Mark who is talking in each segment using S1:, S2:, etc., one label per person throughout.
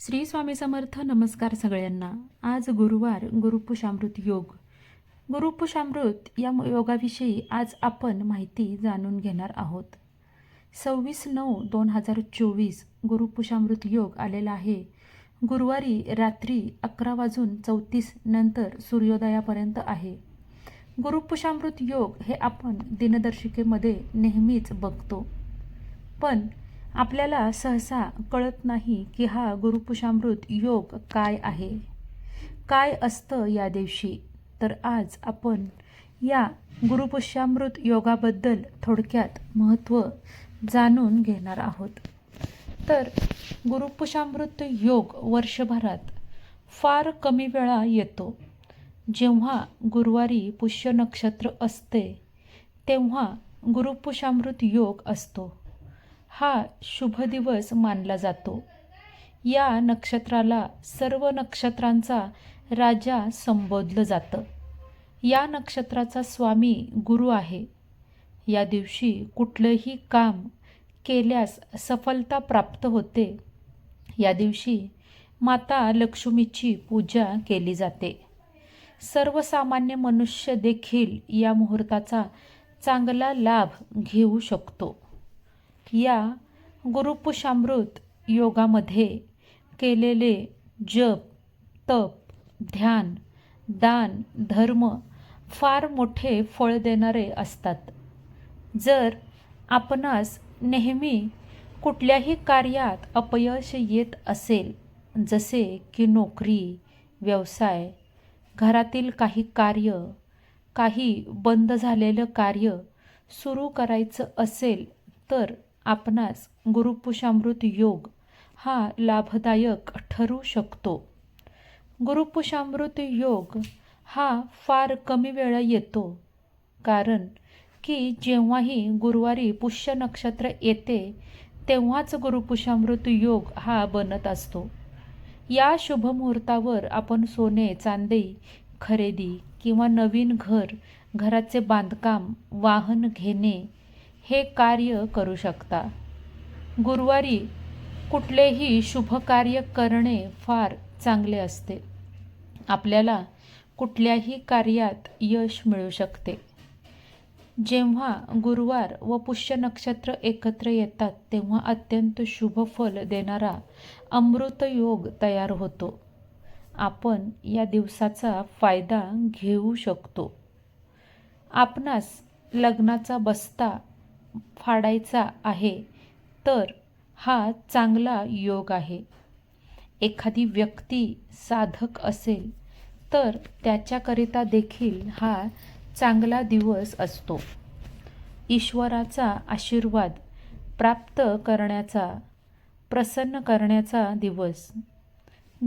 S1: श्री स्वामी समर्थ नमस्कार सगळ्यांना. आज गुरुवार गुरुपुषामृत योग. गुरुपुषामृत या योगाविषयी आज आपण माहिती जाणून घेणार आहोत. सव्वीस नऊ दोन हजार चोवीस गुरुपुषामृत योग आलेला आहे. गुरुवारी रात्री अकरा वाजून चौतीस नंतर सूर्योदयापर्यंत आहे. गुरुपुषामृत योग हे आपण दिनदर्शिकेमध्ये नेहमीच बघतो. पण आपल्याला सहसा कळत नाही की हा गुरुपुषामृत योग काय आहे. काय असतं या दिवशी? तर आज आपण या गुरुपुष्यामृत योगाबद्दल थोडक्यात महत्त्व जाणून घेणार आहोत. तर गुरुपुषामृत योग वर्षभरात फार कमी वेळा येतो. जेव्हा गुरुवारी पुष्य नक्षत्र असते तेव्हा गुरुपुषामृत योग असतो. हा शुभ दिवस मानला जातो. या नक्षत्राला सर्व नक्षत्रांचा राजा संबोधलं जातं. या नक्षत्राचा स्वामी गुरु आहे. या दिवशी कुठलंही काम केल्यास सफलता प्राप्त होते. या दिवशी माता लक्ष्मीची पूजा केली जाते. सर्वसामान्य मनुष्य देखील या मुहूर्ताचा चांगला लाभ घेऊ शकतो. या गुरुपुषामृत योगामध्ये केलेले जप तप ध्यान दान धर्म फार मोठे फळ देणारे असतात. जर आपणास नेहमी कुठल्याही कार्यात अपयश येत असेल जसे की नोकरी व्यवसाय घरातील काही कार्य काही बंद झालेलं कार्य सुरू करायचं असेल तर आपणास गुरुपुषामृत योग हा लाभदायक ठरू शकतो. गुरुपुषामृत योग हा फार कमी वेळा येतो कारण की जेव्हाही गुरुवारी पुष्य नक्षत्र येते तेव्हाच गुरुपुषामृत योग हा बनत असतो. या शुभमुहूर्तावर आपण सोने चांदी खरेदी किंवा नवीन घर घराचे बांधकाम वाहन घेणे हे कार्य करू शकता. गुरुवारी कुठलेही शुभ कार्य करणे फार चांगले असते. आपल्याला कुठल्याही कार्यात यश मिळू शकते. जेव्हा गुरुवार व पुष्य नक्षत्र एकत्र येतात तेव्हा अत्यंत शुभ फल देणारा अमृत योग तयार होतो. आपण या दिवसाचा फायदा घेऊ शकतो. आपणास लग्नाचा बस्ता फाडायचा आहे तर हा चांगला योग आहे. एखादी व्यक्ती साधक असेल तर त्याच्याकरिता देखील हा चांगला दिवस असतो. ईश्वराचा आशीर्वाद प्राप्त करण्याचा प्रसन्न करण्याचा दिवस.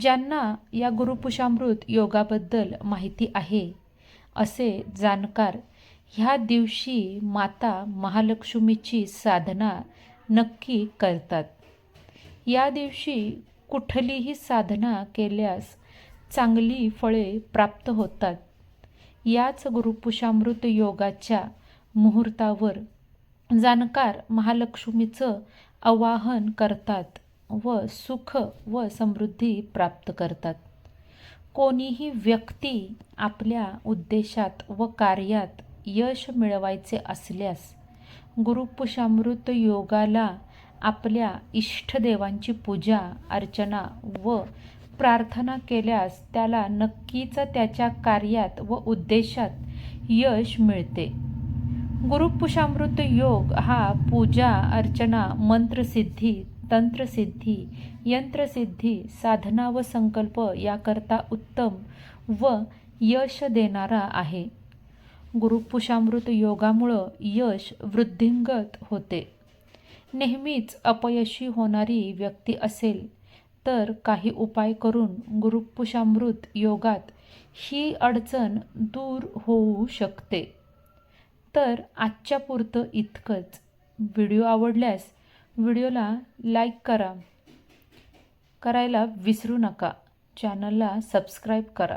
S1: ज्यांना या गुरुपुषामृत योगाबद्दल माहिती आहे असे जाणकार ह्या दिवशी माता महालक्ष्मीची साधना नक्की करतात. या दिवशी कुठलीही साधना केल्यास चांगली फळे प्राप्त होतात. याच गुरुपुषामृत योगाच्या मुहूर्तावर जाणकार महालक्ष्मीचं आवाहन करतात व सुख व समृद्धी प्राप्त करतात. कोणीही व्यक्ती आपल्या उद्देशात व कार्यात यश मिळवायचे असल्यास गुरुपुषामृत योगाला आपल्या इष्टदेवांची पूजा अर्चना व प्रार्थना केल्यास त्याला नक्कीच त्याच्या कार्यात व उद्देशात यश मिळते. गुरुपुषामृत योग हा पूजा अर्चना मंत्रसिद्धी तंत्रसिद्धी यंत्रसिद्धी साधना व संकल्प याकरता उत्तम व यश देणारा आहे. गुरुपुषामृत योगामुळं यश वृद्धिंगत होते. नेहमीच अपयशी होणारी व्यक्ती असेल तर काही उपाय करून गुरुपुषामृत योगात ही अडचण दूर होऊ शकते. तर आजच्या पुरतं इतकंच. व्हिडिओ आवडल्यास व्हिडिओला लाईक करा. करायला विसरू नका. चॅनलला सबस्क्राईब करा.